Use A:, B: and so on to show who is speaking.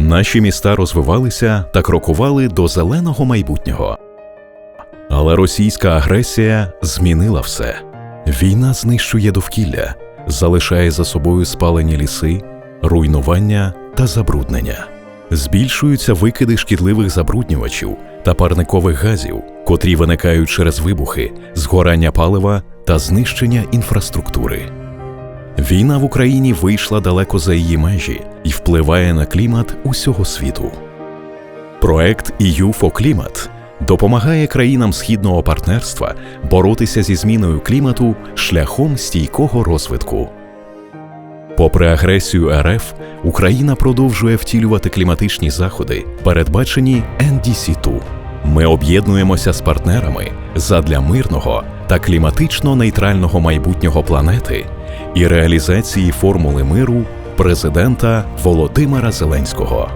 A: Наші міста розвивалися та крокували до зеленого майбутнього. Але російська агресія змінила все. Війна знищує довкілля, залишає за собою спалені ліси, руйнування та забруднення. Збільшуються викиди шкідливих забруднювачів та парникових газів, котрі виникають через вибухи, згорання палива та знищення інфраструктури. Війна в Україні вийшла далеко за її межі і впливає на клімат усього світу. Проект EU for допомагає країнам східного партнерства боротися зі зміною клімату шляхом стійкого розвитку. Попри агресію РФ, Україна продовжує втілювати кліматичні заходи, передбачені NDC2. Ми об'єднуємося з партнерами задля мирного та кліматично нейтрального майбутнього планети і реалізації формули миру президента Володимира Зеленського.